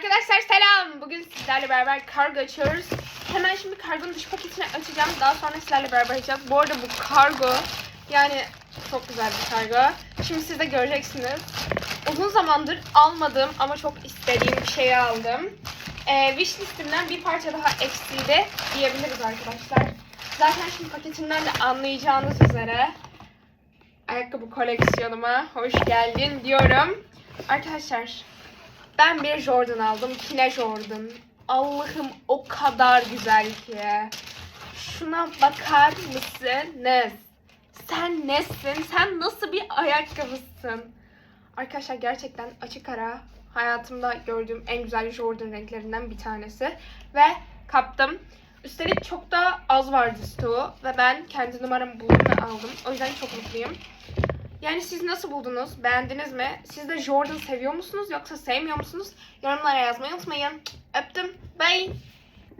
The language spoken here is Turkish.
Arkadaşlar selam. Bugün sizlerle beraber kargo açıyoruz. Hemen şimdi kargonun dış paketini açacağım. Daha sonra sizlerle beraber açacağız. Bu arada bu kargo yani çok güzel bir kargo. Şimdi siz de göreceksiniz. Uzun zamandır almadığım ama çok istediğim bir şeyi aldım. Ee, wish listemden bir parça daha eksiydi diyebiliriz arkadaşlar. Zaten şimdi paketinden de anlayacağınız üzere ayakkabı koleksiyonuma hoş geldin diyorum. Arkadaşlar ben bir Jordan aldım. Kine Jordan. Allah'ım o kadar güzel ki. Şuna bakar mısınız? Sen nesin? Sen nasıl bir ayakkabısın? Arkadaşlar gerçekten açık ara hayatımda gördüğüm en güzel Jordan renklerinden bir tanesi. Ve kaptım. Üstelik çok da az vardı stoğu ve ben kendi numaramı buldum aldım. O yüzden çok mutluyum. Yani siz nasıl buldunuz? Beğendiniz mi? Siz de Jordan seviyor musunuz yoksa sevmiyor musunuz? Yorumlara yazmayı unutmayın. Öptüm. Bye.